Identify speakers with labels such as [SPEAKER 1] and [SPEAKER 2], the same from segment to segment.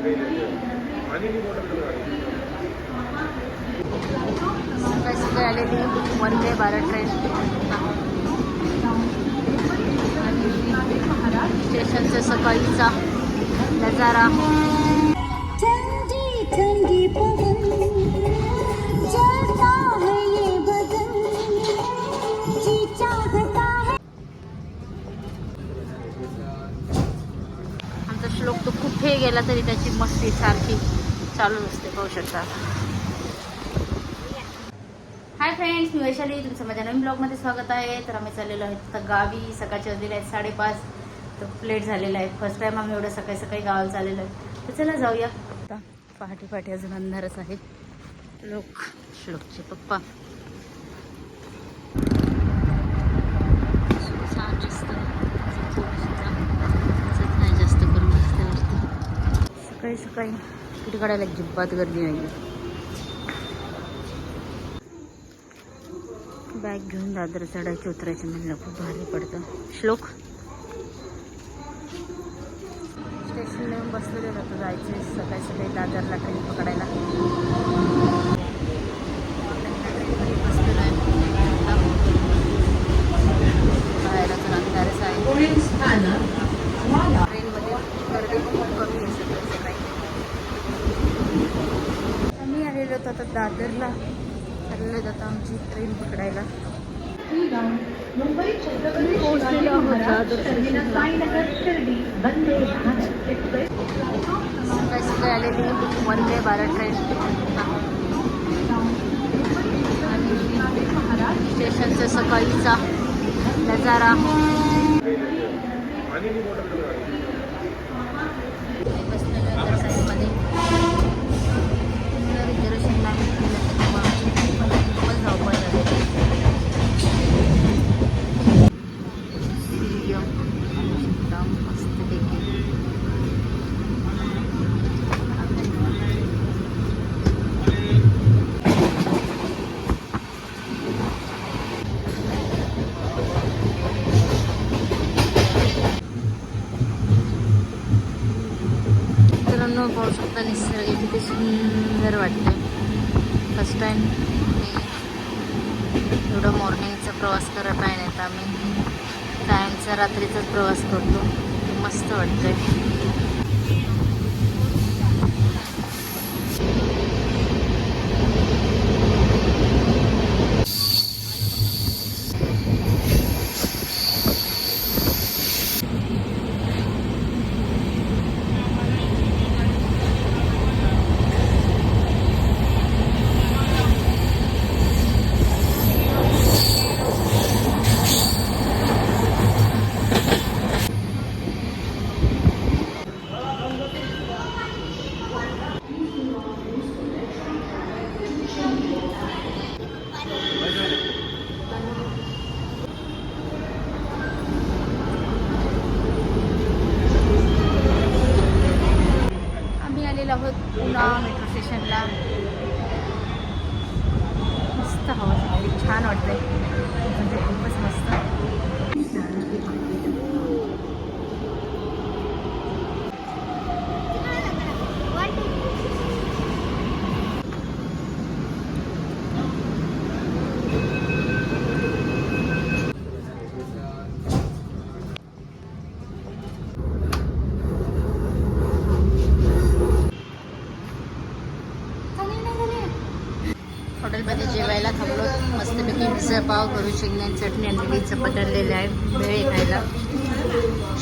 [SPEAKER 1] सकाळी सकाळी आलेली वंदे भारत ट्रेन आणि स्टेशनचा सकाळीचा नजारा. श्लोक तो कुठे गेला तरी त्याची मस्ती सारखी चालूच असते पाहू शकता. हाय फ्रेंड्स मी वैशाली तुमचं माझ्या नवीन ब्लॉगमध्ये स्वागत आहे. तर आम्ही चाललेलो आहे आता गावी. सकाळचे वाजलेले आहेत साडेपाच. तर लेट झालेला आहे. फर्स्ट टाइम आम्ही एवढं सकाळी सकाळी गावाला चाललेलो आहे. तर चला जाऊया. आता पहाटे पहाटे अजून अंधारच आहे. लोक श्लोकचे पप्पा छान दिसतं. दिसत नाही जास्त करून रस्त्यावरती सकाळी सकाळी. तिकीट काढायला जिब्बात गर्दी नाही बॅग घेऊन दादर चढायचं उतरायचं म्हणलं खूप भारी पडतं. श्लोक? स्टेशनला येऊन बसलेलं होतं जायचं. सकाळी सकाळी दादरला ट्रेन पकडायला ट्रेनमध्ये बसलेलो आहे. बाहेर अजून अंधारच आहे ट्रेनमध्ये गर्दी खूप कमी आहे सकाळी सकाळी आम्ही आलेलो होतो आता दादरला. चाललेलो आता आमची ट्रेन पकडायला. पोहोचलेलो आहोत सकाळी सकाळी आलेली वंदे भारत ट्रेन स्टेशनचा सकाळीचा नजारा बसलेलो आहे त्या साईडमध्ये तर रिझर्वेशनला आम्ही केलं त्याच्यामुळे आमची खूपच धावपळ झाली सूर्य एकदम मस्तपैकी मित्रांनो पाहू शकता निसर्ग किती सुंदर वाटते फर्स्ट टाइम एवढं मॉर्निंगचा प्रवास करत आहे नाही तर आम्ही कायमचा रात्रीचाच प्रवास करतो. मस्त वाटतं आम्ही आलेलो आहोत पुन्हा मेट्रो स्टेशनला मस्त हवा सुटली छान वाटतंय म्हणजे खूपच मस्त हॉटेलमध्ये जेवायला थांबलो. मस्तपैकी मिसळ पाव करून शेंगण्याची चटणी आणि इडलीचं पटरलेलं आहे. वेळ खायला.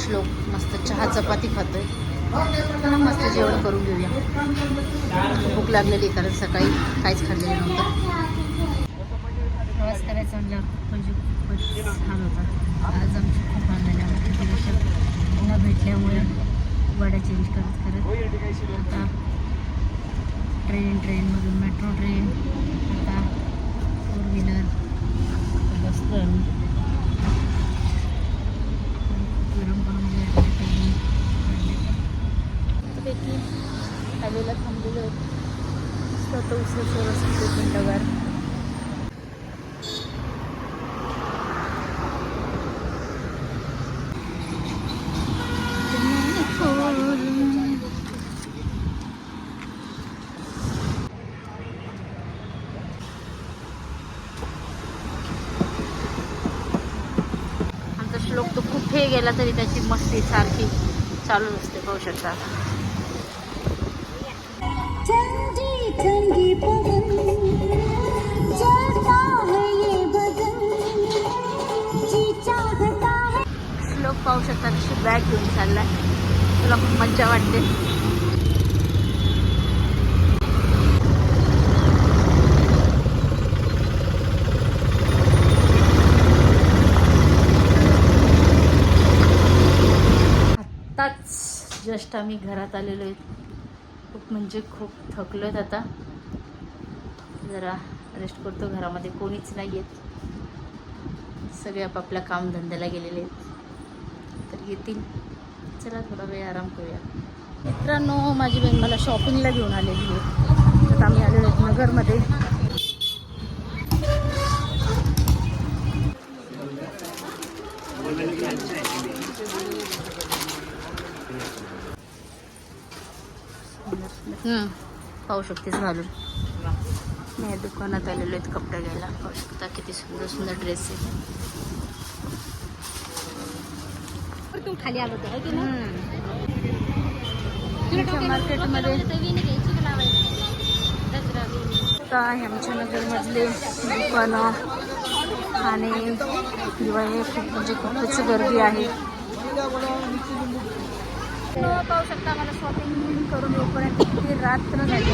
[SPEAKER 1] श्लोक मस्त चहा चपाती खातोय. मस्त जेवण करून घेऊया. भूक लागलेली कारण सकाळी काहीच खाल्लेलं नव्हतं. प्रवास करायचा खूप म्हणजे खूपच छान होता. आज आमची खूप आनंद न भेटल्यामुळे वाड्या चेंज करत करत. आता ट्रेन ट्रेनमधून मेट्रो ट्रेन व्हीलर बसतो आम्ही गरम गरम पैकी हवेला थांबलेलो मस्त आता उसाचं रस्ते थंडगार कुठे गेला तरी त्याची मस्ती सारखी चालू असते पाहू शकता.
[SPEAKER 2] है है।
[SPEAKER 1] श्लोक पाहू शकता कशी बॅग घेऊन चाललाय. तुला खूप मज्जा वाटते. जस्ट आम्ही घरात आलेलो आहेत खूप म्हणजे खूप थकलो आहेत आता. जरा रेस्ट करतो घरामध्ये. कोणीच नाही आहेत सगळे आपापल्या कामधंद्याला गेलेले आहेत. तर येतील. चला थोडा वेळ आराम करूया. मित्रांनो माझी बहीण मला शॉपिंगला घेऊन आलेली आहे. आता आम्ही आलेलो आहेत नगरमध्ये. हम्म, पाहू शकतेस घालून. मी या दुकानात आलेलो आहेत कपडे घ्यायला. पाहू शकता किती सुंदर सुंदर ड्रेस आहे
[SPEAKER 2] तू खाली आलो
[SPEAKER 1] मार्केटमध्ये आहे आमच्या नगरमधले दुकानं आणि दिवाळी खूप म्हणजे खूपच गर्दी आहे. पाहू शकता मला शॉपिंग करून येऊपर्यंत किती रात्र झाली.